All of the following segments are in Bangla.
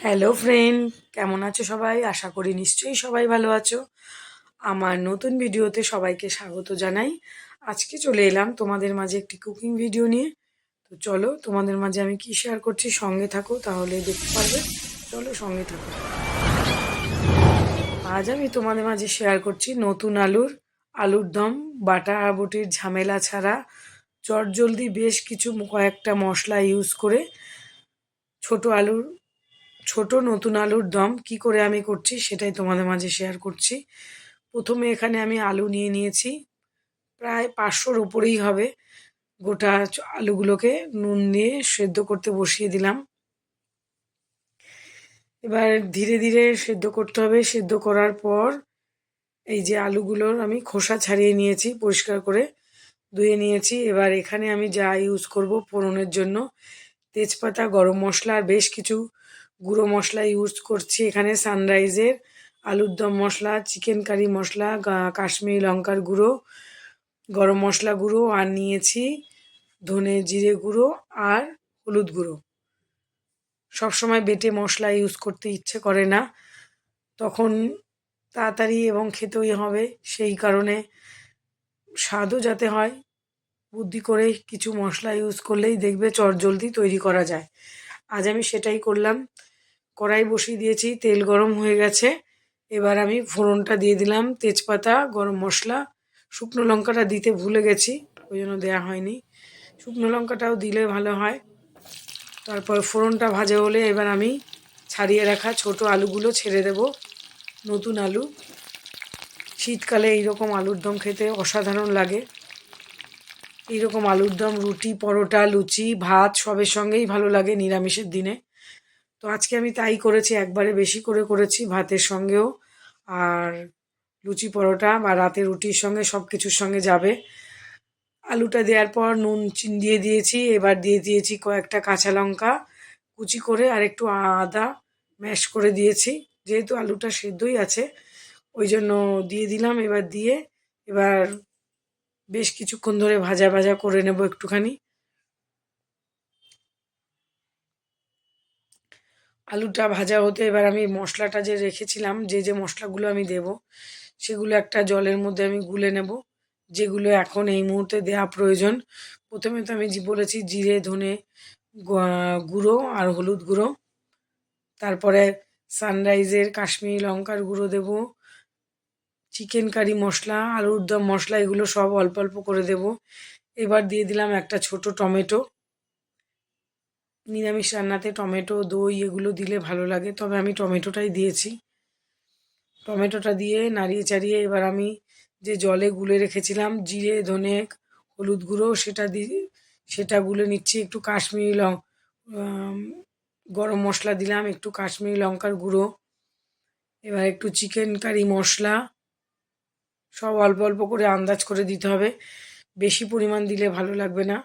হ্যালো ফ্রেন্ড কেমন আছো সবাই? আশা করি নিশ্চয়ই সবাই ভালো আছো। আমার নতুন ভিডিওতে সবাইকে স্বাগত জানাই। আজকে চলে এলাম তোমাদের মাঝে একটি কুকিং ভিডিও নিয়ে। তো চলো, তোমাদের মাঝে আমি কি শেয়ার করছি? সঙ্গে থাকো, তাহলে দেখতে পারবে। চলো, সঙ্গে থাকো। আজ আমি তোমাদের মাঝে শেয়ার করছি নতুন আলুর আলুর দম, বাটা বটির ঝামেলা ছাড়া। চটজলদি বেশ কিছু কয়েকটা মশলা ইউজ করে ছোট আলুর ছোট নতুন আলুর দম কি করে আমি করছি সেটাই তোমাদের মাঝে শেয়ার করছি। প্রথমে এখানে আমি আলু নিয়ে নিয়েছি, প্রায় পাঁচশোর উপরেই হবে। গোটা আলুগুলোকে নুন দিয়ে সেদ্ধ করতে বসিয়ে দিলাম। এবার ধীরে ধীরে সেদ্ধ করতে হবে। সেদ্ধ করার পর এই যে আলুগুলোর আমি খোসা ছাড়িয়ে নিয়েছি পরিষ্কার করে, ধুয়ে নিয়েছি। এবার এখানে আমি যা ইউজ করব ফোড়নের জন্য, তেজপাতা, গরম মশলা আর বেশ কিছু গুঁড়ো মশলা ইউজ করছি এখানে সানরাইজের আলুর দম মশলা চিকেন কারি মশলা কাশ্মীরি লঙ্কার গুঁড়ো, গরম মশলা গুঁড়ো আর নিয়েছি ধনে জিরে গুঁড়ো আর হলুদ গুঁড়ো। সবসময় বেটে মশলা ইউজ করতে ইচ্ছে করে না। তখন তাড়াতাড়ি এবং খেতেই হবে, সেই কারণে স্বাদও যাতে হয়, বুদ্ধি করে কিছু মশলা ইউজ করলেই দেখবে চটজলদি তৈরি করা যায়। আজ আমি সেটাই করলাম। কড়াই বসিয়ে দিয়েছি, তেল গরম হয়ে গেছে। এবার আমি ফোড়নটা দিয়ে দিলাম, তেজপাতা, গরম মশলা, শুকনো লঙ্কাটা দিতে ভুলে গেছি, ওই জন্য দেওয়া হয়নি। শুকনো লঙ্কাটাও দিলে ভালো হয়। তারপর ফোড়নটা ভাজা হলে এবার আমি ছাড়িয়ে রাখা ছোট আলুগুলো ছেড়ে দেব, নতুন আলু। শীতকালে এইরকম আলুর দম খেতে অসাধারণ লাগে। এইরকম আলুর দম, রুটি, পরোটা, লুচি, ভাত সবের সঙ্গেই ভালো লাগে নিরামিষের দিনে। তো আজকে আমি তাই করেছি, একবারে বেশি করে করেছি ভাতের সঙ্গেও। আর লুচি পরোটা বা রাতে রুটির সঙ্গে সব কিছুর সঙ্গে যাবে। আলুটা দেওয়ার পর নুন চিন দিয়ে দিয়েছি, এবার দিয়ে দিয়েছি কয়েকটা কাঁচা লঙ্কা কুচি করে আর একটু আদা ম্যাশ করে দিয়েছি। যেহেতু আলুটা সেদ্ধই আছে, ওই জন্য দিয়ে দিলাম, এবার দিয়ে এবার বেশ কিছুক্ষণ ধরে ভাজা ভাজা করে নেব একটুখানি। আলুটা ভাজা হতে এবার আমি মশলাটা যে রেখেছিলাম, যে যে মশলাগুলো আমি দেব, সেগুলো একটা জলের মধ্যে আমি গুলে নেব, যেগুলো এখন এই মুহূর্তে দেওয়া প্রয়োজন। প্রথমে তো আমি বলেছি জিরে, ধনে গুঁড়ো আর হলুদ গুঁড়ো। তারপরে সানরাইজের কাশ্মীরি লঙ্কার গুঁড়ো দেব। চিকেন কারি মশলা, আলুর দম মশলা, এগুলো সব অল্প অল্প করে দেব। এবার দিয়ে দিলাম একটা ছোট টমেটো। নিরামিষ রান্নাতে টমেটো, দই এগুলো দিলে ভালো লাগে। তবে আমি টমেটোটাই দিয়েছি। টমেটোটা দিয়ে নাড়িয়ে চাড়িয়ে এবার আমি যে জলে গুলে রেখেছিলাম, জিরে, ধনে, হলুদ গুঁড়ো, সেটা দিয়ে সেটা গুলে নিচ্ছি। একটু কাশ্মীরি লং গরম মশলা দিলাম, একটু কাশ্মীরি লঙ্কার গুঁড়ো। এবার একটু চিকেন কারি মশলা। সব অল্প অল্প করে আন্দাজ করে দিতে হবে। বেশি পরিমাণ দিলে ভালো লাগবে না।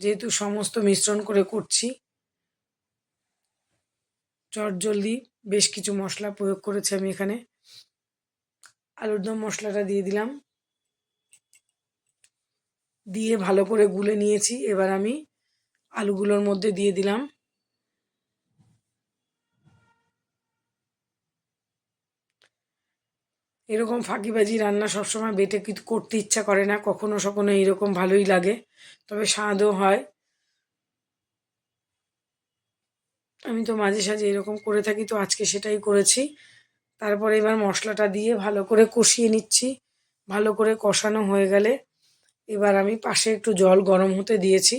যেহেতু সমস্ত মিশ্রণ করে করছি, চট জলদি বেশ কিছু মশলা প্রয়োগ করেছি আমি এখানে। আলুর দম মশলাটা দিয়ে দিলাম। দিয়ে ভালো করে গুলে নিয়েছি। এবার আমি আলুগুলোর মধ্যে দিয়ে দিলাম। এরকম ফাঁকিবাজি রান্না সবসময় বেটে কিন্তু করতে ইচ্ছা করে না, কখনো সখনো এইরকম ভালোই লাগে, তবে স্বাদও হয়। আমি তো মাঝে সাঝে এরকম করে থাকি, তো আজকে সেটাই করেছি। তারপরে এবার মশলাটা দিয়ে ভালো করে কষিয়ে নিচ্ছি, ভালো করে কষানো হয়ে গেলে এবার আমি পাশে একটু জল গরম হতে দিয়েছি।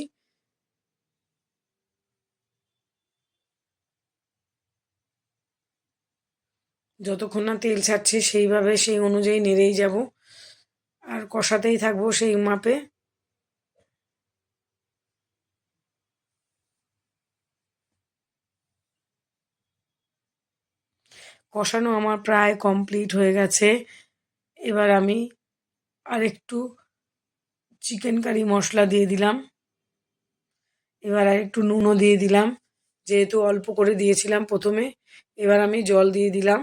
যতক্ষণ না তেল ছাড়ছে, সেইভাবে সেই অনুযায়ী নেড়েই যাব। আর কষাতেই থাকব সেই মাপে। কষানো আমার প্রায় কমপ্লিট হয়ে গেছে। এবার আমি আর একটু চিকেন কারি মশলা দিয়ে দিলাম। এবার আর একটু নুনও দিয়ে দিলাম, যেহেতু অল্প করে দিয়েছিলাম প্রথমে। এবার আমি জল দিয়ে দিলাম।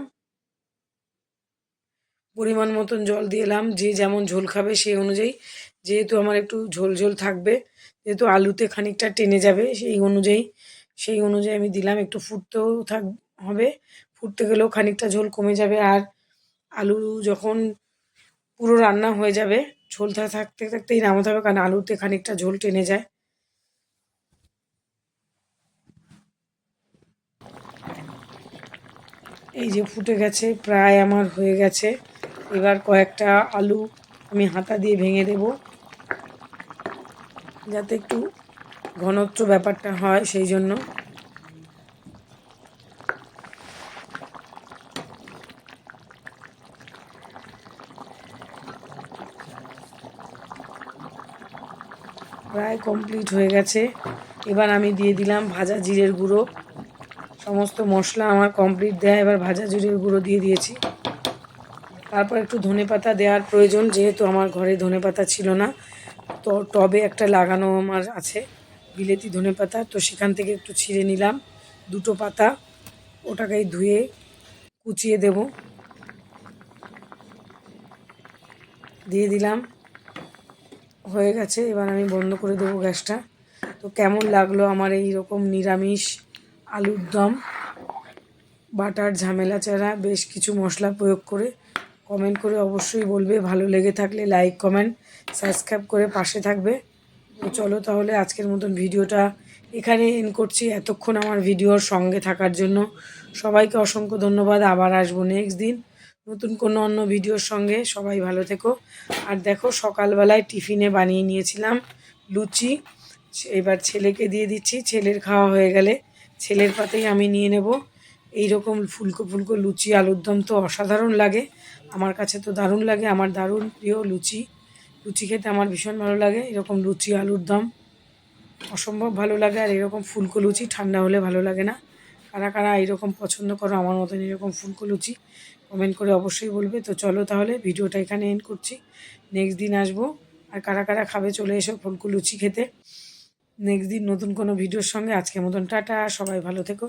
পরিমাণ মতন জল দিয়ে এলাম। যে যেমন ঝোল খাবে সেই অনুযায়ী। যেহেতু আমার একটু ঝোল ঝোল থাকবে, যেহেতু আলুতে খানিকটা টেনে যাবে সেই অনুযায়ী। সেই অনুযায়ী আমি দিলাম, একটু ফুটতেও থাক, হবে। ফুটতে গেলেও খানিকটা ঝোল কমে যাবে। আর আলু যখন পুরো রান্না হয়ে যাবে ঝোলটা থাকতে, থাকতেই নামাতে হবে, কারণ আলুতে খানিকটা ঝোল টেনে যায়। এই যে ফুটে গেছে, প্রায় আমার হয়ে গেছে। এবার কয়েকটা আলু আমি হাতা দিয়ে ভেঙে দেব। যাতে একটু ঘনত্ব ব্যাপারটা হয় সেই জন্য। প্রায় কমপ্লিট হয়ে গেছে। এবার আমি দিয়ে দিলাম ভাজা জিরের গুঁড়ো। সমস্ত মশলা আমার কমপ্লিট দেয়া, এবার ভাজা জিরের গুঁড়ো দিয়ে দিয়েছি। তারপর একটু ধনে পাতা দেওয়ার প্রয়োজন, যেহেতু আমার ঘরে ধনে পাতা ছিল না, তো টবে একটা লাগানো আমার আছে, বিলেতি ধনে পাতা, তো সেখান থেকে একটু ছিঁড়ে নিলাম দুটো পাতা, ওটাকেই ধুয়ে কুচিয়ে দেব। দিয়ে দিলাম, হয়ে গেছে, এবার আমি বন্ধ করে দেবো গ্যাসটা। তো কেমন লাগল আমার এই রকম নিরামিষ আলুর দম? বাটার ঝামেলা ছাড়া বেশ কিছু মশলা প্রয়োগ করে কমেন্ট করে অবশ্যই বলবে। ভালো লেগে থাকলে লাইক কমেন্ট সাবস্ক্রাইব করে পাশে থাকবে। চলো তাহলে আজকের মতন ভিডিওটা এখানে এন করছি। এতক্ষণ আমার ভিডিওর সঙ্গে থাকার জন্য সবাইকে অসংখ্য ধন্যবাদ। আবার আসব নেক্সট দিন নতুন কোনো অন্য ভিডিওর সঙ্গে। সবাই ভালো থেকো। আর দেখো সকালবেলায় টিফিনে বানিয়ে নিয়েছিলাম লুচি। এবার ছেলেকে দিয়ে দিচ্ছি। ছেলের খাওয়া হয়ে গেলে ছেলের পাতেই আমি নিয়ে নেব। এই রকম ফুলকো ফুলকো লুচি আলুর দম তো অসাধারণ লাগে। আমার কাছে তো দারুণ লাগে, আমার দারুণ প্রিয় লুচি। লুচি খেতে আমার ভীষণ ভালো লাগে, এরকম লুচি, আলুর দম অসম্ভব ভালো লাগে আর এরকম ফুলকো লুচি ঠান্ডা হলে ভালো লাগে না। কারা কারা এরকম পছন্দ করো আমার মতন এরকম ফুলকো লুচি কমেন্ট করে অবশ্যই বলবে। তো চলো তাহলে ভিডিওটা এখানে এন্ড করছি। নেক্সট দিন আসব আর কারা কারা খাবে চলে এসো ফুলকো লুচি খেতে। নেক্সট দিন নতুন কোনো ভিডিওর সঙ্গে, আজকের মতন টাটা, সবাই ভালো থেকো।